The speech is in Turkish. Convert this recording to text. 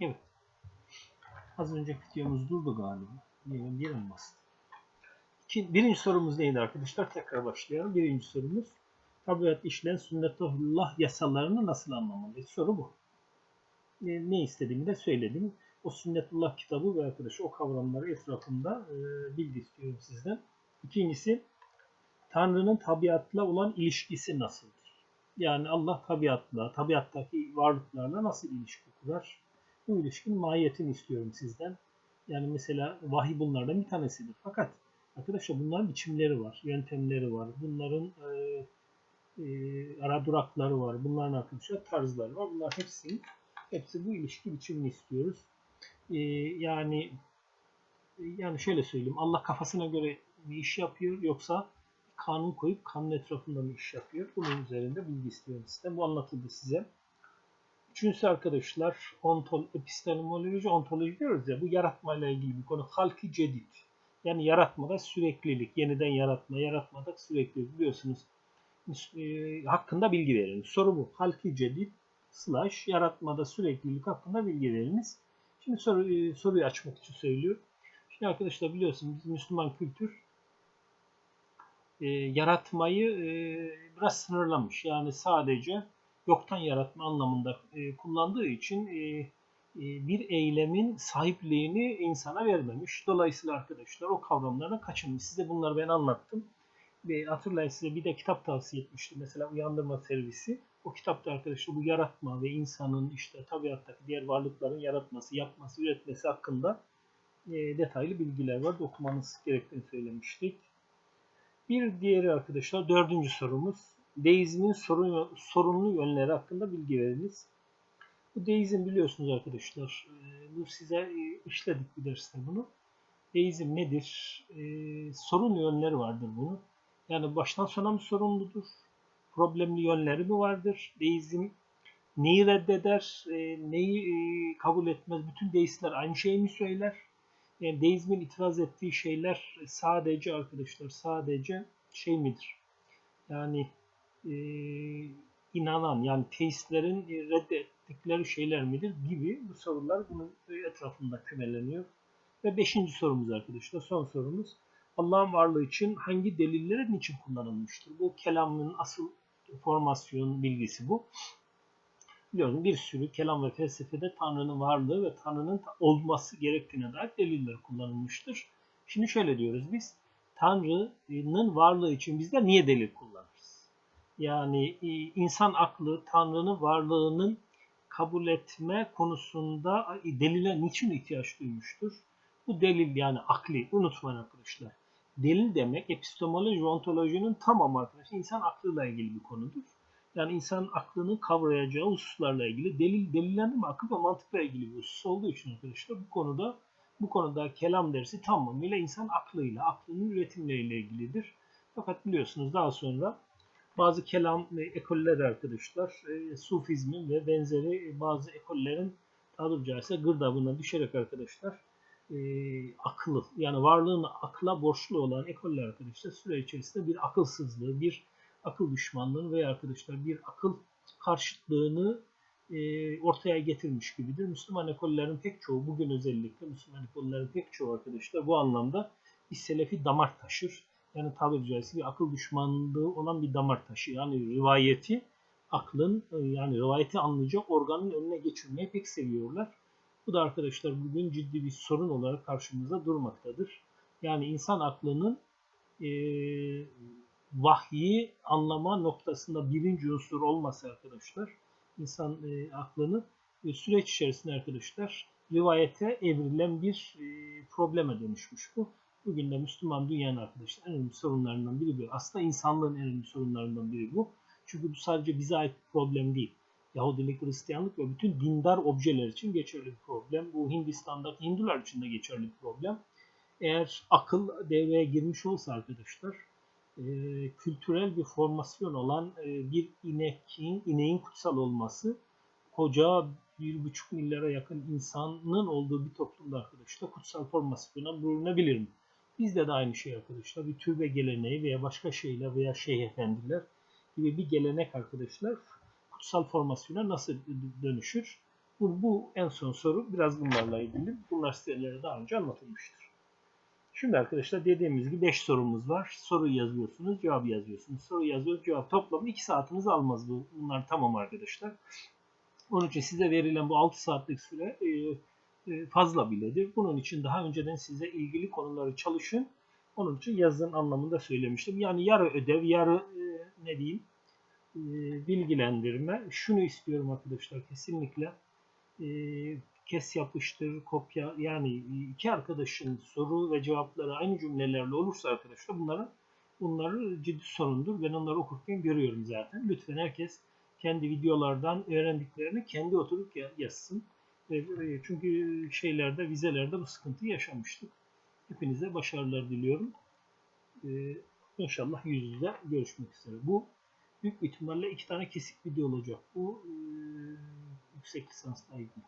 Evet. Az önceki videomuz durdu galiba. Bir olmaz. İki, birinci sorumuz neydi arkadaşlar? Tekrar başlayalım. Birinci sorumuz tabiat işleyen sünnetullah yasalarını nasıl anlamalıyız? Soru bu. Ne, ne istediğimi de söyledim. O sünnetullah kitabı ve arkadaş o kavramları etrafında e, bilgi istiyorum sizden. İkincisi Tanrı'nın tabiatla olan ilişkisi nasıldır? Yani Allah tabiatla, tabiattaki varlıklarla nasıl ilişki kurar? Bu ilişkinin mahiyetini istiyorum sizden. Yani mesela vahiy bunlardan bir tanesidir. Fakat arkadaşlar bunların biçimleri var, yöntemleri var. Bunların e, e, ara durakları var. Bunların arkadaşlar tarzları var. Bunlar hepsi hepsi bu ilişki biçimini istiyoruz. E, yani yani şöyle söyleyeyim. Allah kafasına göre bir iş yapıyor yoksa kanun koyup kanun etrafında mı iş yapıyor? Bunun üzerinde bilgi istiyorum sizden. Bu anlatıldı size. Üçüncüsü arkadaşlar ontol, epistemoloji, ontoloji diyoruz ya bu yaratmayla ilgili bir konu. Halki cedid. Yani yaratmada süreklilik, yeniden yaratma, yaratmada süreklilik biliyorsunuz. E, hakkında bilgi veriniz. Soru bu. Halki cedid slash yaratmada süreklilik hakkında bilgi veriniz. Şimdi soru, e, soruyu açmak için söylüyorum. Şimdi arkadaşlar biliyorsunuz Müslüman kültür e, yaratmayı e, biraz sınırlamış. Yani sadece yoktan yaratma anlamında e, kullandığı için e, e, bir eylemin sahipliğini insana vermemiş. Dolayısıyla arkadaşlar o kavramlarına kaçınmış. Size bunları ben anlattım. Ve hatırlayın size bir de kitap tavsiye etmiştim. Mesela Uyandırma Servisi. O kitapta arkadaşlar bu yaratma ve insanın işte tabiattaki diğer varlıkların yaratması, yapması, üretmesi hakkında e, detaylı bilgiler var. Okumanız gerektiğini söylemiştik. Bir diğeri arkadaşlar dördüncü sorumuz. Deizmin sorun, sorunlu yönleri hakkında bilgi veriniz. Bu deizm biliyorsunuz arkadaşlar. E, bu size e, işledik bir derste bunu. Deizm nedir? E, sorun yönleri vardır bunu. Yani baştan sona mı sorumludur? Problemli yönleri mi vardır? Deizm neyi reddeder? Neyi kabul etmez? Bütün deistler aynı şeyi mi söyler? Yani deizmin itiraz ettiği şeyler sadece arkadaşlar sadece şey midir? Yani e, inanan yani teistlerin reddettikleri şeyler midir gibi bu sorular bunun etrafında kümeleniyor. Ve beşinci sorumuz arkadaşlar son sorumuz. Allah'ın varlığı için hangi delillerin için kullanılmıştır? Bu kelamın asıl formasyon bilgisi bu. Biliyorsunuz bir sürü kelam ve felsefede Tanrı'nın varlığı ve Tanrı'nın olması gerektiğine dair deliller kullanılmıştır. Şimdi şöyle diyoruz biz. Tanrı'nın varlığı için bizler niye delil kullanırız? Yani e, insan aklı Tanrı'nın varlığının kabul etme konusunda e, delile niçin ihtiyaç duymuştur? Bu delil yani akli unutmayın arkadaşlar. Delil demek epistemoloji ontolojinin tamamı arkadaşlar insan aklıyla ilgili bir konudur. Yani insan aklını kavrayacağı hususlarla ilgili delil delillendirme akıl ve mantıkla ilgili bir husus olduğu için arkadaşlar bu konuda bu konuda kelam dersi tamamıyla insan aklıyla, aklının üretimleriyle ilgilidir. Fakat biliyorsunuz daha sonra bazı kelam ekoller arkadaşlar, e, sufizmin ve benzeri bazı ekollerin tabiri caizse gırdabına düşerek arkadaşlar e, akıllı yani varlığını akla borçlu olan ekoller arkadaşlar süre içerisinde bir akılsızlığı, bir akıl düşmanlığını veya arkadaşlar bir akıl karşıtlığını e, ortaya getirmiş gibidir. Müslüman ekollerin pek çoğu, bugün özellikle Müslüman ekollerin pek çoğu arkadaşlar bu anlamda bir selefi damar taşır. Yani tabiri caizse bir akıl düşmanlığı olan bir damar taşı. Yani rivayeti aklın e, yani rivayeti anlayacak organın önüne geçirmeyi pek seviyorlar. Bu da arkadaşlar bugün ciddi bir sorun olarak karşımıza durmaktadır. Yani insan aklının e, vahyi anlama noktasında birinci unsur olması arkadaşlar insan e, aklını e, süreç içerisinde arkadaşlar rivayete evrilen bir e, probleme dönüşmüş bu. Bugün de Müslüman dünyanın arkadaşlar en önemli sorunlarından biri bu. Aslında insanlığın en önemli sorunlarından biri bu. Çünkü bu sadece bize ait bir problem değil. Yahudilik, Hristiyanlık ve bütün dindar objeler için geçerli bir problem. Bu Hindistan'daki Hindular için de geçerli bir problem. Eğer akıl devreye girmiş olsa arkadaşlar e, kültürel bir formasyon olan e, bir inekin, ineğin kutsal olması koca bir buçuk milyara yakın insanın olduğu bir toplumda arkadaşlar kutsal formasyona bürünebilir mi? Bizde de aynı şey arkadaşlar. Bir türbe geleneği veya başka şeyler veya şeyh efendiler gibi bir gelenek arkadaşlar kutsal formasyona nasıl dönüşür? Bu, bu en son soru biraz bunlarla ilgili. Bunlar sitelere daha önce anlatılmıştır. Şimdi arkadaşlar dediğimiz gibi 5 sorumuz var. Soruyu yazıyorsunuz, cevabı yazıyorsunuz. Soru yazıyoruz, cevap toplamı 2 saatinizi almaz bu. Bunlar tamam arkadaşlar. Onun için size verilen bu 6 saatlik süre e, fazla biledir. Bunun için daha önceden size ilgili konuları çalışın. Onun için yazın anlamında söylemiştim. Yani yarı ödev, yarı e, ne diyeyim e, bilgilendirme. Şunu istiyorum arkadaşlar kesinlikle. E, kes yapıştır, kopya yani iki arkadaşın soru ve cevapları aynı cümlelerle olursa arkadaşlar bunları bunları ciddi sorundur. Ben onları okurken görüyorum zaten. Lütfen herkes kendi videolardan öğrendiklerini kendi oturup ya- yazsın. E, Çünkü şeylerde, vizelerde bu sıkıntıyı yaşamıştık. Hepinize başarılar diliyorum. Ee, inşallah yüz yüze görüşmek üzere. Bu büyük ihtimalle iki tane kesik video olacak. Bu e, yüksek lisansla ilgili.